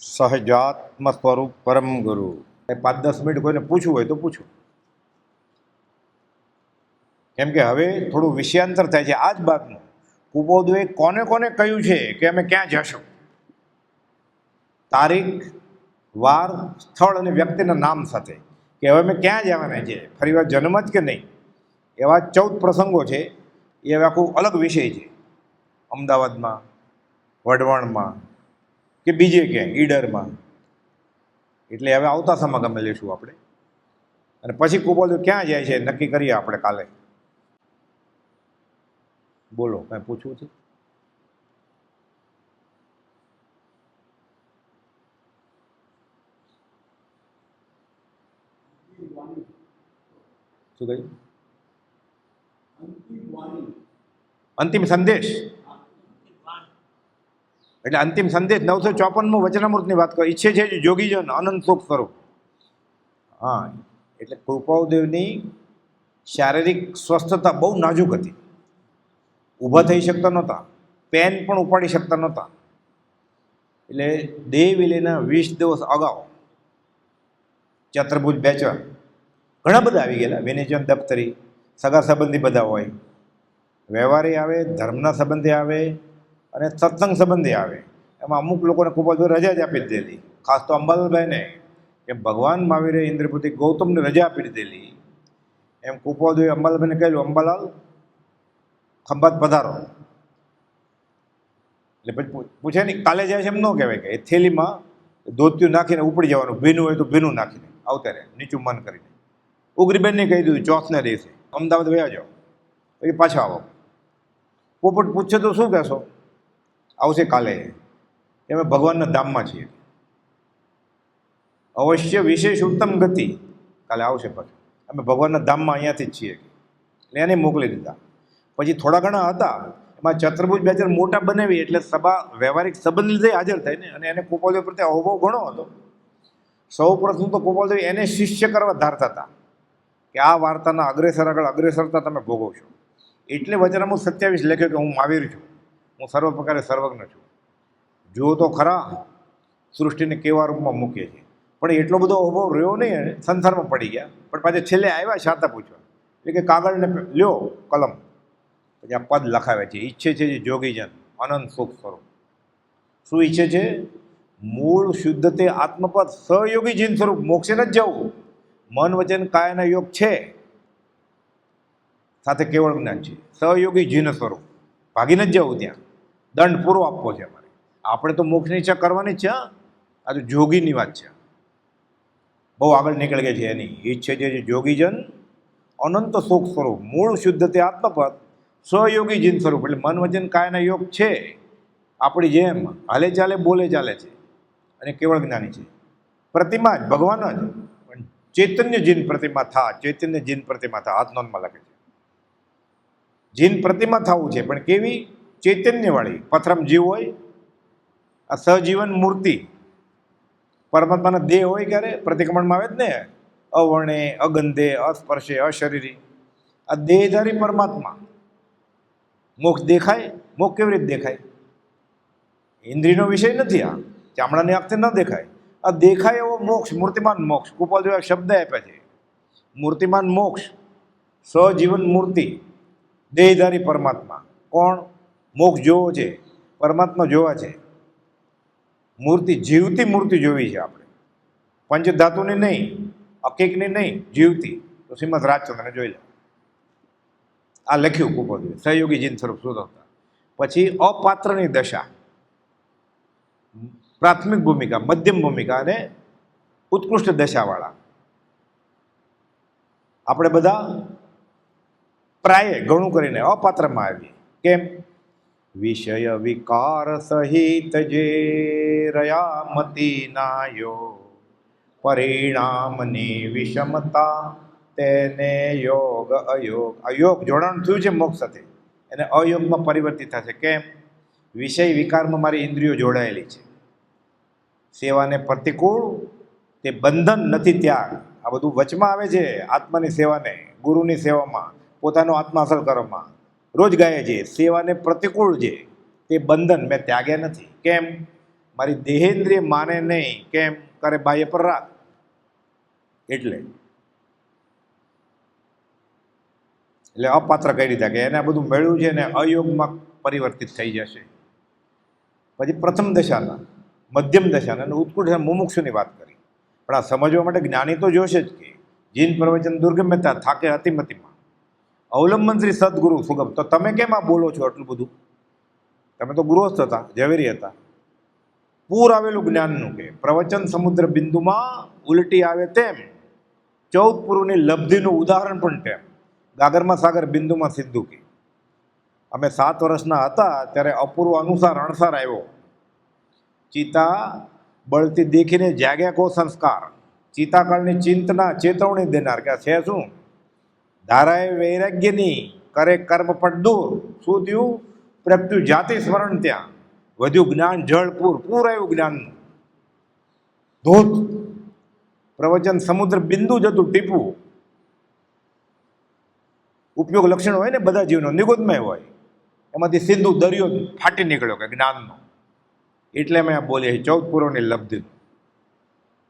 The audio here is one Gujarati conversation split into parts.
સહજાત્મ સ્વરૂપ પરમ ગુરુ. એ પાંચ દસ મિનિટ કોઈને પૂછવું હોય તો પૂછું. કેમ કે હવે થોડું વિષયાંતર થાય છે આ જ બાતનું. કુપોદોએ કોને કોને કહ્યું છે કે અમે ક્યાં જશું? તારીખ, વાર, સ્થળ અને વ્યક્તિના નામ સાથે કે હવે અમે ક્યાં જવાના છે? ફરીવાર જન્મ જ કે નહીં? એવા ચૌદ પ્રસંગો છે. એ હવે આખું અલગ વિષય છે. અમદાવાદમાં, વઢવાણમાં કે બીજે ક્યાંય, ઈડરમાં. એટલે હવે આવતા સમાગમે લઈશું આપણે. અને પછી કુબોલ ક્યાં જાય છે નક્કી કરીએ આપણે કાલે. બોલો, કાંઈ પૂછવું છે? શું કહ્યું? અંતિમ સંદેશ. એટલે અંતિમ સંદેશ નવસો ચોપનમાં વચનામૃતની વાત કરો. ઈચ્છે છે જોગીજન અનંત સુખ સ્વરૂપ. હા, એટલે કૃપાદેવની શારીરિક સ્વસ્થતા બહુ નાજુક હતી. ઊભા થઈ શકતા નહોતા. પેન પણ ઉપાડી શકતા નહોતા. એટલે દેહ વિલેના વીસ દિવસ અગાઉ ચતુર્ભુજ બેચવા ઘણા બધા આવી ગયેલા. વેનેજન દફતરી સગા સંબંધી બધા હોય. વ્યવહારી આવે, ધર્મના સંબંધે આવે અને સત્સંગ સંબંધે આવે. એમાં અમુક લોકોને ખૂબ જ રજા જ આપી દીધેલી. ખાસ તો અંબાલાલભાઈને, કે ભગવાન મહાવીરે ઇન્દ્રપતિ ગૌતમને રજા આપી દીધેલી. એમ કુપોદોએ અંબાલાલભાઈને કહ્યું અંબાલાલ, ખંભાત પધારો. એટલે પછી પૂછે નહીં, કાલે જાય છે એમ ન કહેવાય કે થેલીમાં ધોતિયું નાખીને ઉપડી જવાનું, ભીનું હોય તો ભીનું નાખીને, આવતા નીચું મન કરીને. ઉગરીબેનને કહી દીધું, ચોથને દિવસે, અમદાવાદ વયા જાઓ. પછી પાછા આવો. પોપટ પૂછશે તો શું કહેશો? આવશે કાલે. અમે ભગવાનના ધામમાં છીએ. અવશ્ય વિશેષ ઉત્તમ ગતિ કાલે આવશે પાછું. અમે ભગવાનના ધામમાં અહીંયાથી જ છીએ. એટલે એને મોકલી દીધા. પછી થોડા ઘણા હતા. એમાં ચતુર્ભુજ બેચર મોટા બનાવી એટલે સભા, વ્યવહારિક સંબંધ લીધે હાજર થાય ને. અને એને કુપાલદેવ પ્રત્યે અહોભાવ ઘણો હતો. સૌ પ્રથમ તો કુપાલદેવ એને શિષ્ય કરવા ધારતા હતા. કે આ વાર્તાના અગ્રેસર આગળ અગ્રેસરતા તમે ભોગવશો. એટલે વચનામું સત્યાવીસ લખ્યો કે હું મહાવીર છું. હું સર્વ પ્રકારે સર્વજ્ઞ છું. જુઓ તો ખરા, સૃષ્ટિને કેવા રૂપમાં મૂકે છે. પણ એટલો બધો અભાવ રહ્યો નહીં સંસારમાં પડી ગયા. પણ પાછા છેલ્લે આવ્યા શાતા પૂછવા. એટલે કે કાગળને લ્યો કલમ. પછી આ પદ લખાવે છે. ઈચ્છે છે જે જોગીજન, અનંત સુખ સ્વરૂપ. શું ઈચ્છે છે? મૂળ શુદ્ધ તે આત્મપદ સહયોગી જીન સ્વરૂપ. મોક્ષે ન જ જવું. મન વચન કાયના યોગ છે. સાથે કેવળ જ્ઞાન છે. સહયોગી જીન સ્વરૂપ. ભાગીને જ જવું ત્યાં. દંડ પૂરો આપવો છે અમારે. આપણે તો મોક્ષની ઈચ્છા કરવાની છે. આ તો જોગીની વાત છે. બહુ આગળ નીકળી ગઈ છે એની. ઈચ્છે જે જોગીજન અનંત સુખ સ્વરૂપ, મૂળ શુદ્ધ તે આત્મપદ સ્વયોગી જીન સ્વરૂપ, એટલે મન વચન કાયના યોગ છે. આપણી જેમ હાલે ચાલે, બોલે ચાલે છે. અને કેવળ જ્ઞાની છે. પ્રતિમા જ, ભગવાન જ. પણ ચૈતન્ય જીન પ્રતિમા થા, ચૈતન્ય જીન પ્રતિમા થા. હાથ નોંધમાં લખે છે. જીન પ્રતિમા થવું છે, પણ કેવી? ચૈતન્યવાળી પથરમ જીવ હોય, આ સહજીવન મૂર્તિ, પરમાત્માના દેહ હોય ક્યારે? પ્રતિક્રમણમાં આવે જ ને, અવર્ણે, અગંધે, અસ્પર્શે, અશરીરી. આ દેહધારી પરમાત્મા, મોક્ષ દેખાય, મોક્ષ કેવી રીતે દેખાય? ઇન્દ્રિયનો વિષય નથી આ, ચામડાની આંખથી ન દેખાય. આ દેખાય એવો મોક્ષ, મૂર્તિમાન મોક્ષ. કુપાલ જેવા શબ્દ આપ્યા છે. મૂર્તિમાન મોક્ષ, સજીવન મૂર્તિ, દેહધારી પરમાત્મા. કોણ? મોક્ષ જોવો છે, પરમાત્મા જોવા છે. મૂર્તિ, જીવતી મૂર્તિ જોવી છે આપણે. પંચધાતુની નહીં, અકીકની નહીં, જીવતી. તો શ્રીમદ રાજચંદ્રને જોઈ લો. આ લખ્યું કુપોદે સહયોગી જીન સ્વરૂપ શોધવતા. પછી અપાત્રની દશા. પ્રાથમિક ભૂમિકા, મધ્યમ ભૂમિકા અને ઉત્કૃષ્ટ દશાવાળા. આપણે બધા પ્રાય ઘણું કરીને અપાત્રમાં આવીએ. કેમ? વિષય વિકાર સહિત જે રયામતી નાયો પરિણામની વિષમતા તેને યોગ અયોગ અયોગ જોડાણ થયું છે મોક્ષ સાથે એને અયોગમાં પરિવર્તિત થશે કેમ વિષય વિકારમાં મારી ઇન્દ્રિયો જોડાયેલી છે સેવાને પ્રતિકૂળ તે બંધન નથી ત્યાગ આ બધું વચમાં આવે છે આત્માની સેવાને ગુરુની સેવામાં પોતાનો આત્મા અસર કરવામાં રોજ ગાય છે, સેવાને પ્રતિકૂળ છે, તે બંધન મેં ત્યાગ્યા નથી. કેમ? મારી દેહેન્દ્રિય માને નહીં. કેમ? કરે બાહ્ય પર રાખ એટલે એટલે અપાત્ર કહી દીધા કે એને આ બધું મેળવ્યું છે ને અયોગમાં પરિવર્તિત થઈ જશે. પછી પ્રથમ દશાના, મધ્યમ દશાના અને ઉત્કૃષ્ટ મુમુક્ષુની વાત કરી. પણ આ સમજવા માટે જ્ઞાની તો જોશે જ કે જીન પ્રવચન દુર્ગમ્યતા થાકે અતિમતિમાં. અવલંબન શ્રી સદગુરુ સુગમ તો તમે કેમ આ બોલો છો આટલું બધું? તમે તો ગૃહસ્થ હતા, ઝવેરી હતા. પૂર આવેલું જ્ઞાનનું કે પ્રવચન સમુદ્ર બિંદુમાં ઉલટી આવે તેમ, ચૌદ પૂર્વની લબ્ધિનું ઉદાહરણ પણ તેમ. ગાગરમાં સાગર બિંદુમાં સિદ્ધુ કે, અમે સાત વર્ષના હતા ત્યારે અપૂર્વ અનુસાર અણસાર આવ્યો. ચિતા બળતી દેખીને જાગ્યા કો સંસ્કાર. ચિતાકાળની ચિંતના ચેતવણી દેનાર કે છે શું? ધારાએ વૈરાગ્યની કરે કર્મ પણ દૂર. શું થયું? પ્રત્યુ જાતિ સ્મરણ ત્યાં. વધ્યું જ્ઞાન, જળ, પૂર પૂર આવ્યું જ્ઞાનનું ધોધ. પ્રવચન સમુદ્ર બિંદુ જતું ટીપું. ઉપયોગ લક્ષણ હોય ને બધા જીવનો નિગોદમય હોય. એમાંથી સિંધુ દરિયો ફાટી નીકળ્યો કે જ્ઞાનનો. એટલે મેં આ બોલીએ ચૌદ પૂર્વની લબ્ધિ.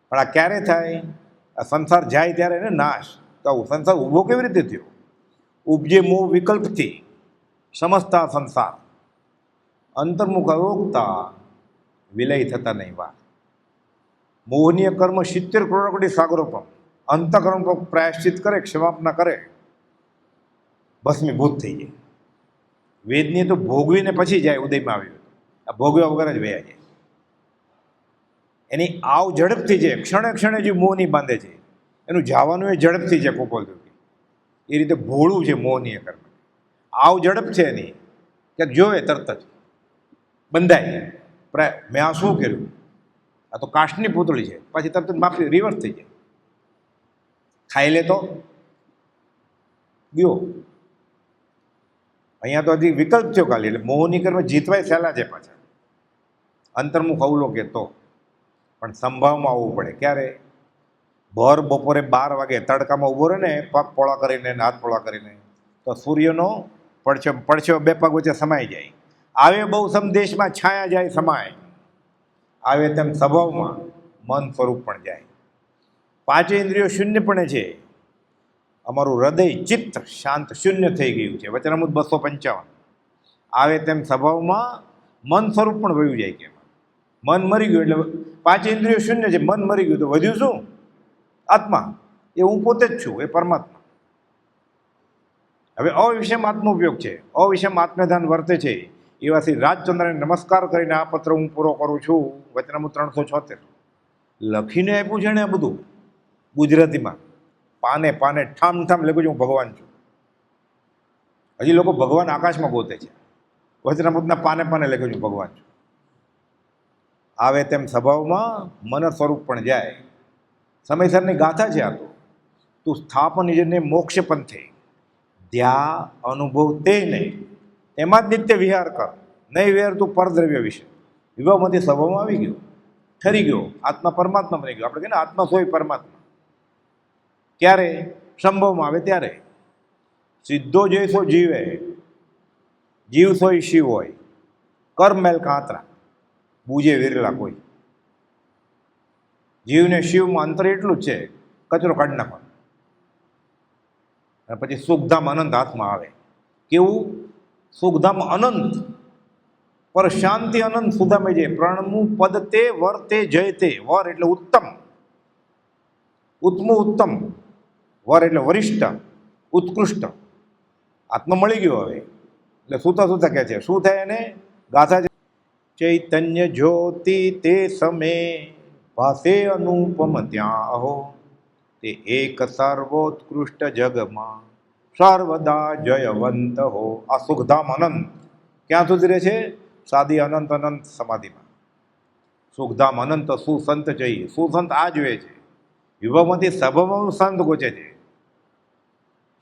પણ આ ક્યારે થાય? આ સંસાર જાય ત્યારે એને નાશ. તો આવું સંસાર ઊભો કેવી રીતે થયો? ઉપજે મોહ વિકલ્પથી સમજતા સંસાર. અંતર્મુખ રોકતા વિલય થતા નહીં વાર મોહનીય કર્મ સિત્તેર કરોડકડી સાગરોપમ અંતકર્મ પ્રાયશ્ચિત કરે, ક્ષમાપના કરે. ભસ્મીભૂત થઈ જાય. વેદની તો ભોગવીને પછી જાય, ઉદયમાં આવ્યું આ ભોગવ્યા વગર જ વયા જાય. એની આવ ઝડપથી છે ક્ષણે ક્ષણે જે મોહની બાંધે છે એનું જવાનું એ ઝડપથી છે કોપોલ એ રીતે ભોળું છે મોહનીય કર્મ. આવ ઝડપ છે એની કે જોવે તરત જ. બંધાય. મેં આ શું કર્યું? આ તો કાષ્ટની પૂતળી છે. પછી તરત જ માફી રિવર્સ થઈ જાય. ખાઈ લે તો? ગયો. અહીંયા તો હજી વિકલ્પ થયો ખાલી. એટલે મોહની કર્મ જીતવાય સહેલા છે પાછા. અંતર્મુખ અવલો કે તો. પણ સંભાવમાં આવવું પડે. ક્યારે? ભર બપોરે બાર વાગે તડકામાં ઊભો રહે ને પગ પોળા કરીને હાથ પોળા કરીને તો સૂર્યનો પડછો પડછો બે પગ વચ્ચે સમાઈ જાય. આવે બહુ સમદેશમાં છાયા જાય સમાય. આવે તેમ સ્વભાવમાં મન સ્વરૂપ પણ જાય. પાંચે ઇન્દ્રિયો શૂન્યપણે છે. અમારું હૃદય ચિત્ત શાંત શૂન્ય થઈ ગયું છે. વચનામૃત બસો પંચાવન. આવે તેમ સ્વભાવમાં મન સ્વરૂપ પણ વયું જાય કે મન મરી ગયું એટલે પાંચ ઇન્દ્રિયો શૂન્ય છે. મન મરી ગયું તો વધ્યું શું? આત્મા, એ હું પોતે જ છું, એ પરમાત્મા. હવે અવિષમ આત્મોપયોગ છે. અવિષમ આત્મધાન વર્તે છે. એવાથી રાજચંદ્રને નમસ્કાર કરીને આ પત્ર હું પૂરો કરું છું. વચનામૃત ત્રણસો છોતેર. લખીને આપ્યું છે ને બધું ગુજરાતીમાં. પાને પાને ઠામ ઠામ લખ્યું છે, હું ભગવાન છું. હજી લોકો ભગવાન આકાશમાં ગોતે છે. વચનામૃતના પાને પાને લખ્યું છું ભગવાન છું. આવે તેમ સ્વભાવમાં મન સ્વરૂપ પણ જાય. સમયસરની ગાથા છે આ તો. તું સ્થાપન જેને મોક્ષ પંથે ધ્યા અનુભવ તે નહીં. એમાં જ નિત્ય વિહાર કર. નહીં વિહાર તું પરદ્રવ્ય વિશે. વિવાહમાંથી સ્વભાવમાં આવી ગયો. ઠરી ગયો. આત્મા પરમાત્મા બની ગયો. આપણે કહીએ ને, આત્મા સોય પરમાત્મા. ક્યારે? સંભવમાં આવે ત્યારે. સીધો જઈશો જીવે. જીવ સોય શિવ હોય. કર્મ મેલ કાંતરા બુજે વિરલા કોઈ. જીવને શિવમાં અંતર એટલું છે, કચરો કાઢી નાખવાનો. અને પછી સુખધામ અનંત હાથમાં આવે. કેવું? સુખધામ અનંત પર શાંતિ અનંત સુધામે જે પ્રણમું પદ તે, વર તે, જય તે. વર એટલે ઉત્તમ. ઉત્તમ ઉત્તમ. વર એટલે વરિષ્ઠ. ઉત્કૃષ્ટ. આત્મ મળી ગયો હવે. એટલે સુતા સુતા કહે છે. શું થાય એને? ગાથા ચૈતન્ય જ્યોતિ તે સમે ભાસે અનુપમ ત્યાં અહો તે એક સર્વોત્કૃષ્ટ જગમાં સર્વદા જયવંત હો. આ સુખધામ અનંત. ક્યાં સુધી રહે છે? સાદી અનંત અનંત સમાધિમાં. સુખધામ અનંત સુસંત જઈએ. સુસંત આ જોઈએ છે. યુવામાંથી સભામાં સંત ગોચે છે.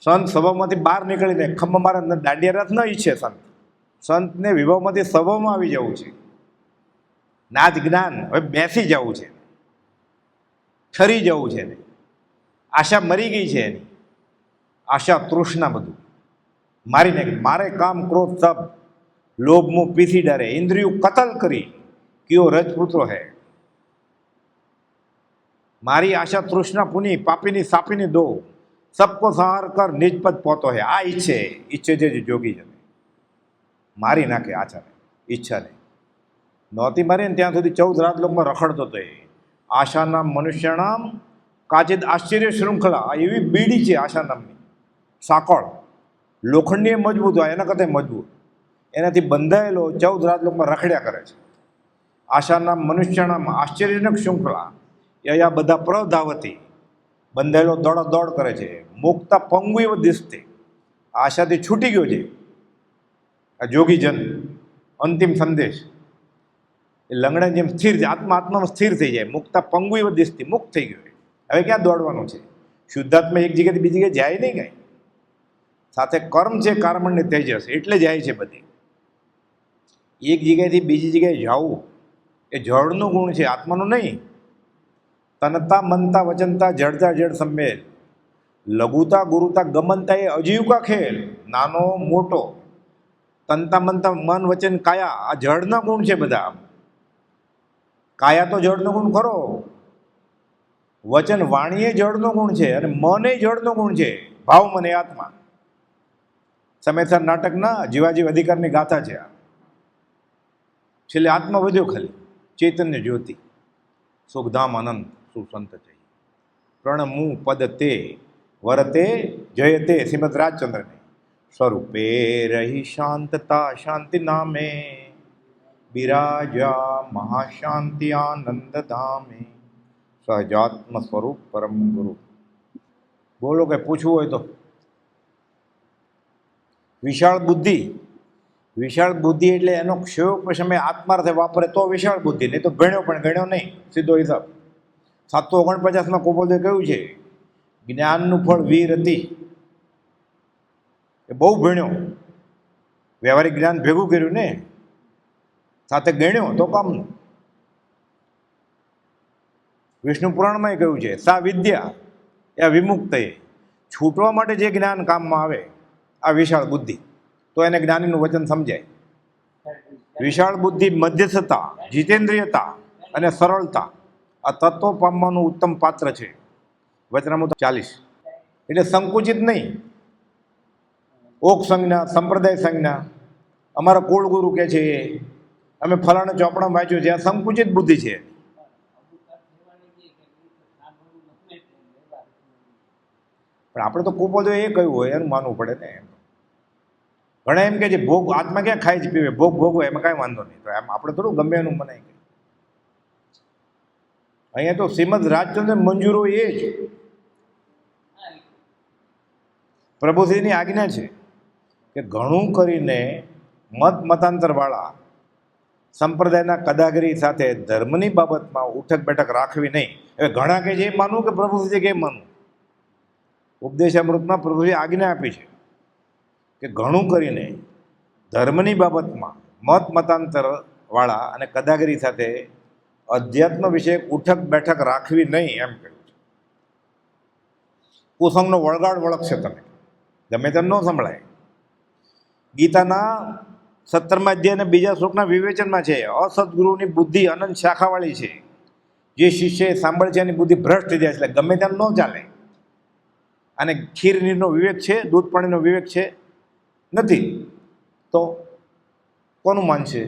સંત સભામાંથી બહાર નીકળીને ખંભ મારા દાંડિયા રથ ન ઈચ્છે સંત. સંતને વિવાહમાંથી સભામાં આવી જવું છે. નાદ જ્ઞાન. હવે બેસી જવું છે. ઠરી જવું છે ને આશા મરી ગઈ છે એની. આશા તૃષ્ણા બધું. મારી નાખી મારે કામ ક્રોધ તપ લોભ મોહ પીસી ડરે, ઇન્દ્રિયો કતલ કરી, કયો રજપુત્રો હે? મારી આશા તૃષ્ણા પુની, પાપીની સાપીની દો. સબકો સહાર કર નિજપદ પોતો હે. આ ઈચ્છે ઈચ્છે જે જોગી જને મારી નાખે આશાને ઈચ્છાને નહોતી મારી ને ત્યાં સુધી ચૌદ રાત લોકમાં રખડતો હતો એ. આશાના મનુષ્યનામ કાચિત આશ્ચર્ય શૃંખલા. આ એવી બીડી છે આશા નામની સાંકળ લોખંડી મજબૂત હોય, એના કરતાં મજબૂત. એનાથી બંધાયેલો ચૌદ રાત લોકમાં રખડ્યા કરે છે. આશાના મનુષ્યનામ આશ્ચર્યજનક શૃંખલા. એ આ બધા પ્રધાવતી. બંધાયેલો દોડ દોડ કરે છે. મુક્તા પંગુ દિશતે આશાથી છૂટી ગયો છે. આ જોગીજન. અંતિમ સંદેશ. એ લંગડા જેમ સ્થિર છે આત્મા આત્મામાં સ્થિર થઈ જાય, મુક્તા પંગુ એવ દિસતી મુક્ત થઈ ગયો હવે ક્યાં દોડવાનું છે? શુદ્ધાત્મા એક જગ્યાથી બીજી જગ્યાએ જાય નહીં કાંઈ. સાથે કર્મ છે કાર્બનની તેજસ, એટલે જાય છે બધી. એક જગ્યાએથી બીજી જગ્યાએ જવું, એ જળનું ગુણ છે, આત્માનું નહીં. તનતા, મનતા, વચનતા, જડતા, જડ સંમેલ. લઘુતા, ગુરુતા, ગમનતા એ અજીવકા ખેલ, નાનો, મોટો. તનતા, મનતા, મન, વચન, કાયા, આ જળના ગુણ છે બધા. કાયા તો જળનો ગુણ ખરો. વચન વાણીએ જળનો ગુણ છે અને મને જળનો ગુણ છે. ભાવ મને આત્મા. સમયસર નાટકના જીવાજીવ અધિકારની ગાથા છે છેલ્લે આત્મા વધ્યો ખાલી. ચૈતન્ય જ્યોતિ. સુખધામ અનંત સુસંત જય. પ્રણમુ પદ તે વરતે જયતે શ્રીમદ રાજચંદ્રને. સ્વરૂપે રહી શાંતતા શાંતિ નામે. બિરાજા મહાશાંતિ આનંદ ધામે સહજાત્મ સ્વરૂપ પરમ ગુરુ. બોલો કે પૂછવું હોય તો. વિશાળ બુદ્ધિ. વિશાળ બુદ્ધિ એટલે એનો ક્ષયોગ સમય આત્માર્થે વાપરે તો વિશાળ બુદ્ધિ, નહીં તો ગણ્યો પણ ગણ્યો નહીં, સીધો હિસાબ. સાતસો ઓગણપચાસમાં કોપોદે કહ્યું છે, જ્ઞાનનું ફળ વીર હતી. એ બહુ ભણ્યો. વ્યવહારિક જ્ઞાન ભેગું કર્યું ને? સાથે ગણ્યો તો કામનું વિષ્ણુ પુરાણમાં કહ્યું છે, સા વિદ્યા, એ વિમુક્ત એ. છૂટવા માટે જે જ્ઞાન કામમાં આવે, આ વિશાળ બુદ્ધિ. તો એને જ્ઞાનીનું વચન સમજાય. વિશાળ બુદ્ધિ મધ્યસ્થતા, જીતેન્દ્રિયતા અને સરળતા, આ તત્વ પામવાનું ઉત્તમ પાત્ર છે. વચનામૃત ચાલીસ. એટલે સંકુચિત નહીં. ઓક સંજ્ઞા, સંપ્રદાય સંજ્ઞા. અમારા કુળગુરુ કે છે અમે ફલાણા ચોપડા વાંચ્યું છે. આ સંકુચિત બુદ્ધિ છે. પણ આપણે તો કુપોદો એ કહ્યું હોય, એનું માનવું પડે ને ઘણા એમ કે છે, ભોગ આત્મા ક્યાં ખાય છે, પીવે? ભોગ ભોગવે, એમાં કાંઈ વાંધો નહીં. તો એમ આપણે થોડું ગમે એનું મનાય કે અહીંયા તો શ્રીમદ રાજચંદ્ર મંજૂરો એ જ. પ્રભુશ્રીની આજ્ઞા છે કે ઘણું કરીને મત મતાંતરવાળા સંપ્રદાયના કદાગરી સાથે ધર્મની બાબતમાં ઉઠક બેઠક રાખવી નહીં. હવે ઘણા કે જે માનવું કે પ્રભુશ્રી કે માનવું? ઉપદેશામૃતમાં પ્રભુએ આજ્ઞા આપી છે કે ઘણું કરીને ધર્મની બાબતમાં મત મતાંતર વાળા અને કદાગરી સાથે અધ્યાત્મ વિશે ઉઠક બેઠક રાખવી નહીં એમ કહ્યું છે. કુસંગનો વળગાડ વળગશે તમે. ગમે તેમ ન સંભળાય. ગીતાના સત્તરમા અધ્યાય અને બીજા શ્લોકના વિવેચનમાં છે, અસદગુરુની બુદ્ધિ અનંત શાખાવાળી છે. જે શિષ્ય સાંભળે છે એની બુદ્ધિ ભ્રષ્ટ થઈ જાય છે, એટલે ગમે તેમ ન ચાલે. અને ખીર નીરનો વિવેક છે, દૂધ પાણીનો વિવેક છે, નથી. તો કોનું માનશે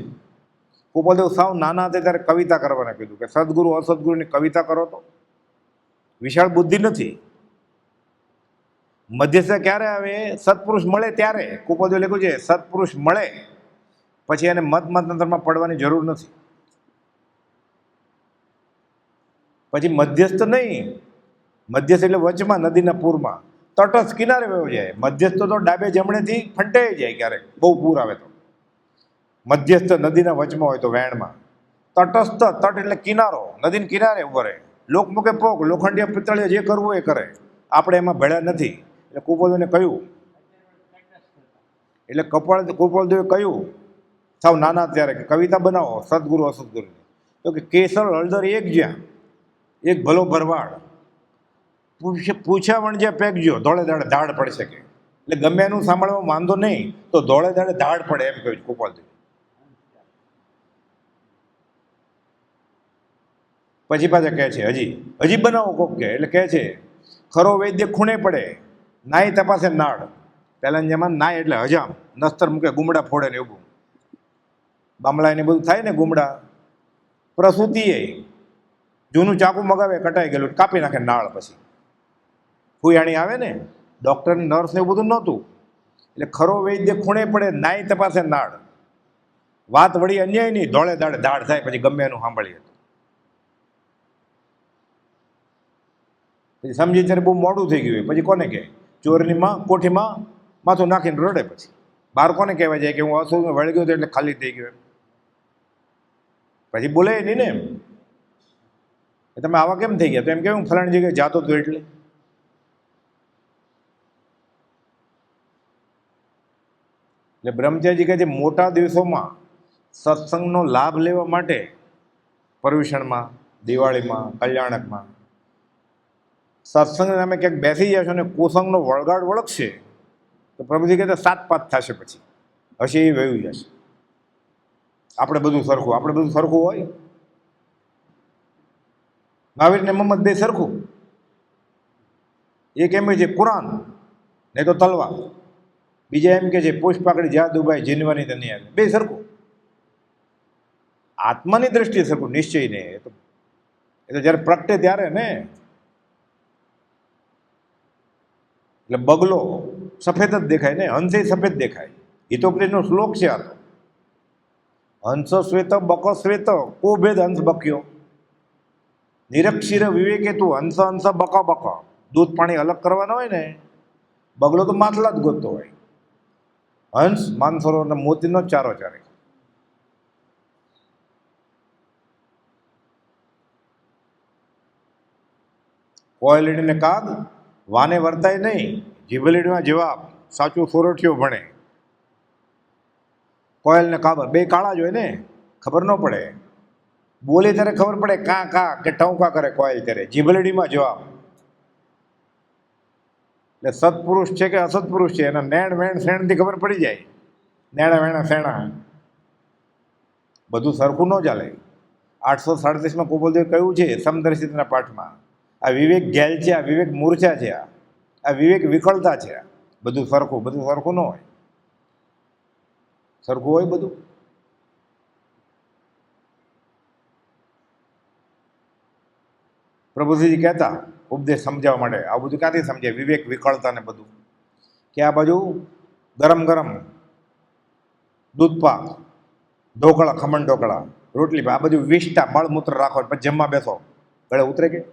ગોપાલદેવ સાવ નાના હતા ત્યારે કવિતા કરવાને કીધું કે સદગુરુ અસદગુરુની કવિતા કરો તો. વિશાળ બુદ્ધિ નથી. મધ્યસ્થ ક્યારે આવે? સત્પુરુષ મળે ત્યારે. કુપોદેવ લખ્યું છે, સત્પુરુષ મળે. પછી એને મત મતાંતરમાં પડવાની જરૂર નથી. પછી મધ્યસ્થ નહીં. મધ્યસ્થ એટલે વચમાં, નદીના પૂરમાં. તટસ્થ કિનારે વયો જાય. મધ્યસ્થ તો ડાબે જમણેથી ફંટાઈ જાય ક્યારેક. બહુ પૂર આવે તો. મધ્યસ્થ નદીના વચમાં હોય તો વેણમાં. તટસ્થ તટ એટલે કિનારો. નદીના કિનારે ઊભો રહે. લોકમુખે પોક. લોખંડિયા પિત્તળીયા જે કરવું એ કરે. આપણે એમાં ભેળા નથી. એટલે કુપોદેવને કહ્યું. એટલે કપાળ કુપોલદેવે કહ્યું સાવ નાના ત્યારે કે કવિતા બનાવો, સદગુરુ અસદગુરુની. તો કે કેસર, હળદર એક જ્યાં, એક ભલો ભરવાડ. પૂછ પૂછ્યા વણજ્યા પેકજો ધોળે દાડે ધાડ પડી શકે એટલે ગમે એનું સાંભળવામાં વાંધો નહીં, તો ધોળે દાડે ધાડ પડે એમ કહ્યું કુપાલજી પછી પાછા કહે છે, હજી હજી બનાવો કોક કે. એટલે કહે છે, ખરો વૈદ્ય ખૂણે પડે, નાય તપાસે નાડ. પહેલાંના જેમાં નાય એટલે હજામ, નસ્તર મૂકે, ગુમડા ફોડે ને એવું. બામલા ને બધું થાય ને ગુમડા. પ્રસૂતિએ જૂનું ચાકુ મગાવે, કટાઈ ગયેલું, કાપી નાખે નાળ પછી. ફૂયાણી આવે ને ડૉક્ટર નર્સ એવું બધું નહોતું. એટલે ખરો વૈદ્ય ખૂણે પડે નાય તપાસે નાળ. વાત વળી અન્યાય નહીં, ધોળે દાડે દાડ થાય, પછી ગમે એનું સાંભળીએ પછી સમજી ત્યારે બહુ મોડું થઈ ગયું. પછી કોને કહે? ચોરની માં કોઠીમાં માથું નાખીને રડે પછી. બાર કોને કહેવાય જાય કે હું અસુર વળી ગયો એટલે ખાલી થઈ ગયો પછી બોલે નહીં ને એમ કે તમે આવા કેમ થઈ ગયા? તો એમ કેવું ફલાણી જગ્યાએ જાતો હતો એટલે. એટલે બ્રહ્મચારી કહે છે, મોટા દિવસોમાં સત્સંગનો લાભ લેવા માટે પર્યુષણમાં દિવાળીમાં, કલ્યાણકમાં. સત્સંગને તમે ક્યાંક બેસી જશો ને કોસંગનો વળગાડ વળગશે, તો પ્રભુજી કહે છે, સાત પાત થશે પછી. હશે એ વયું જશે. આપણે બધું સરખું, આપણે બધું સરખું હોય? મહાવીર ને મોહમ્મદ બે સરખું. એક એમ છે કુરાન નહીં તો તલવાર. બીજા એમ કે છે પાકડી જા દુબાઈ જીનવાની તો આવે. બે સરખું. આત્માની દ્રષ્ટિએ સરખું, નિશ્ચય નહીં. એ તો એ તો જ્યારે પ્રગટે ત્યારે ને એટલે બગલો સફેદ જ દેખાય ને, હંસે સફેદ દેખાય. હિતોપદેશનો શ્લોક છે આ તો. હંસ શ્વેત બકો શ્વેત કો ભેદ હંસ બક્યો નિરક્ષીર વિવેકે તું હંસ હંસ, બકો બકો. દૂધ પાણી અલગ કરવાનો હોય ને બગલો તો માટલા જ ગોતતો હોય. હંસ માનસરો અને મોતીનો ચારો ચારે. કોયલીડીને કાગ, વાને વર્તાય નહીં. જીભલીડીમાં જવાબ, સાચું સોરઠિયો ભણે. કોયલ ને કાબર બે કાળા જ હોય ને, ખબર ન પડે. બોલે ત્યારે ખબર પડે કા કા, કે ટંકા કરે કોયલ ત્યારે. જીભલડીમાં જવાબ. એટલે સત્પુરુષ છે કે અસત્પુરુષ છે? એના નેણ, વેણ શેણથી ખબર પડી જાય. નેણા, વેણા શેણા બધું સરખું ન ચાલે. આઠસો સાડત્રીસમાં કોપલદેવ કહ્યું છે, સમદર્શિતના પાઠમાં. આ વિવેક ગેલ છે, આ વિવેક મૂર્છા છે, આ. વિવેક વિકળતા છે. બધું સરખું બધું સરખું ન હોય. સરખું હોય બધું? પ્રભુજીજી કહેતા, ઉપદેશ સમજાવવા માટે આ બધું ક્યાંથી સમજાય? વિવેક, વિકળતા ને બધું. કે આ બાજુ ગરમ ગરમ દૂધપાક ઢોકળા, ખમણ ઢોકળા, રોટલી આ બધું વિષ્ટા, મળમૂત્ર રાખો, પછી જમવા બેસો. ગળે ઉતરે કે?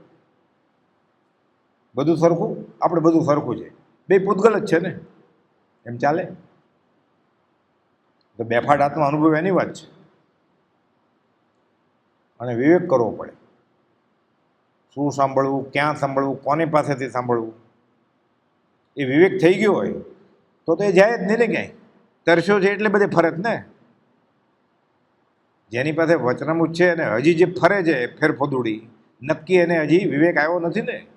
બધું સરખું? આપણે બધું સરખું છે. બે પૂતગલ જ છે ને? એમ ચાલે? તો બેફાટ આત્મા અનુભવ એની વાત છે. અને વિવેક કરવો પડે. શું સાંભળવું, ક્યાં સાંભળવું, કોની પાસેથી સાંભળવું? એ વિવેક થઈ ગયો હોય, તો તો એ જાય જ નહીં ને ક્યાંય. તરસ્યો છે એટલે બધે ફરે જ ને. જેની પાસે વચનામૃત છે અને હજી જે ફરે છે ફેરફોદુડી. નક્કી એને હજી વિવેક આવ્યો નથી ને.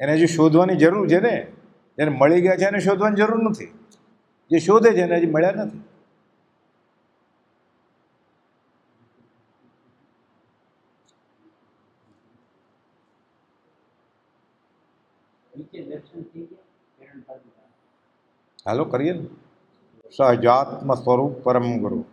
એને હજી શોધવાની જરૂર છે ને. જેને મળી ગયા છે એને શોધવાની જરૂર નથી. જે શોધે છે એને હજી મળ્યા નથી. હાલો, કરીએ ને. સહજાત્મ સ્વરૂપ પરમ ગુરુ.